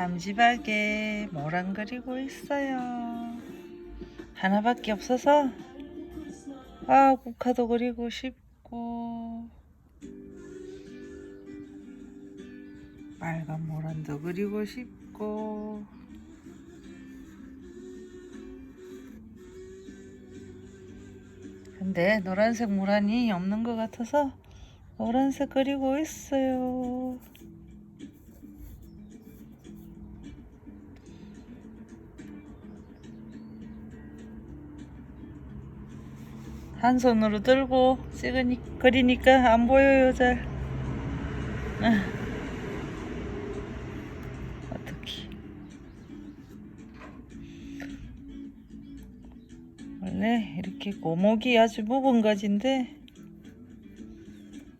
함지박에 모랑거리고 있어요. 하나밖에 없어서 아 국화도 그리고 싶고 빨간 모란도 그리고 싶고 근데 노란색 모란이 없는 것 같아서 노란색 그리고 있어요. 한 손으로 들고 찍으니 그리니까 안 보여요 잘. 아. 어떡해. 원래 이렇게 고목이 아주 묵은 가지인데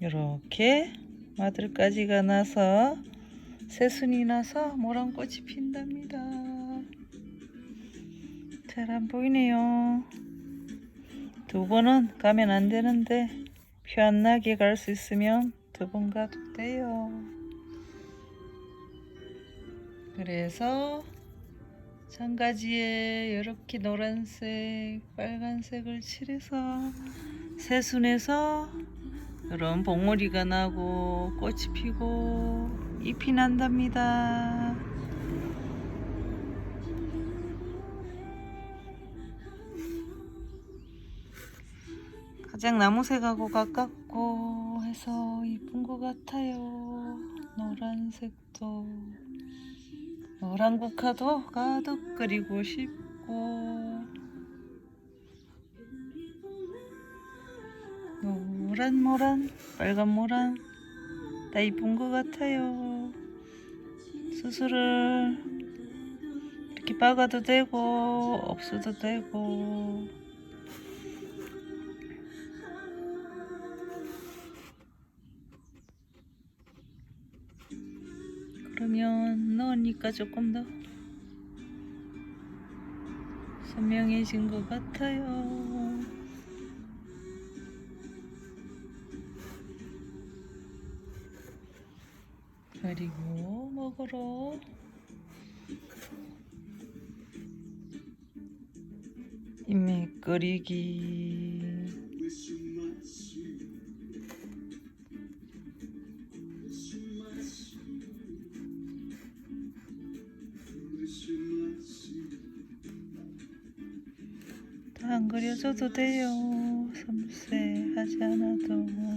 이렇게 마들까지가 나서 새순이 나서 모란꽃이 핀답니다. 잘 안 보이네요. 두 번은 가면 안 되는데 표 안 나게 갈 수 있으면 두 번 가도 돼요. 그래서 장가지에 이렇게 노란색, 빨간색을 칠해서 새순에서 이런 봉오리가 나고 꽃이 피고 잎이 난답니다. 가장 나무색 하고 가깝고 해서 이쁜 것 같아요. 노란색도 노란 국화도 가득 그리고 싶고 노란 모란 빨간 모란 다 이쁜 것 같아요. 수술을 이렇게 박아도 되고 없어도 되고 그러면 넣으니까 조금 더 선명해진 것 같아요. 그리고 먹으러 인맥 끓이기 안 그려줘도 돼요. 섬세 하지 않아도.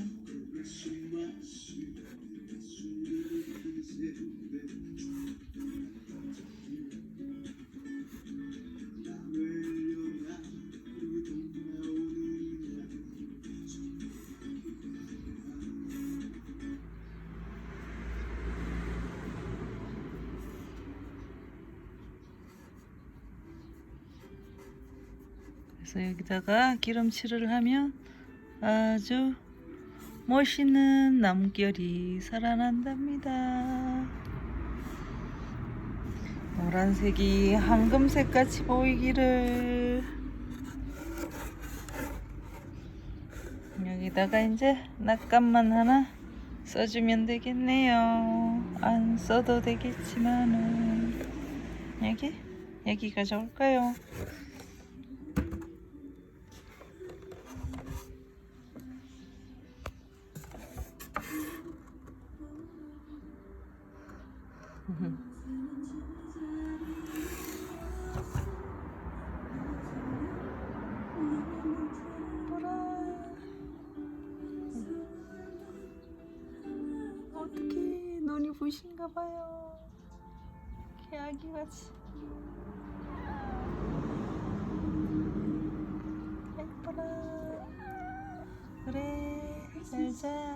그래서 여기다가 기름칠을 하면 아주 멋있는 남결이 살아난답니다. 노란색이 황금색 같이 보이기를 여기다가 이제 낙감만 하나 써주면 되겠네요. 안 써도 되겠지만은 여기 여기가 좋을까요? 어떻게 눈이 부신가 봐요. 개아기 같이. 예뻐라. 그래, 봐라. 잘자.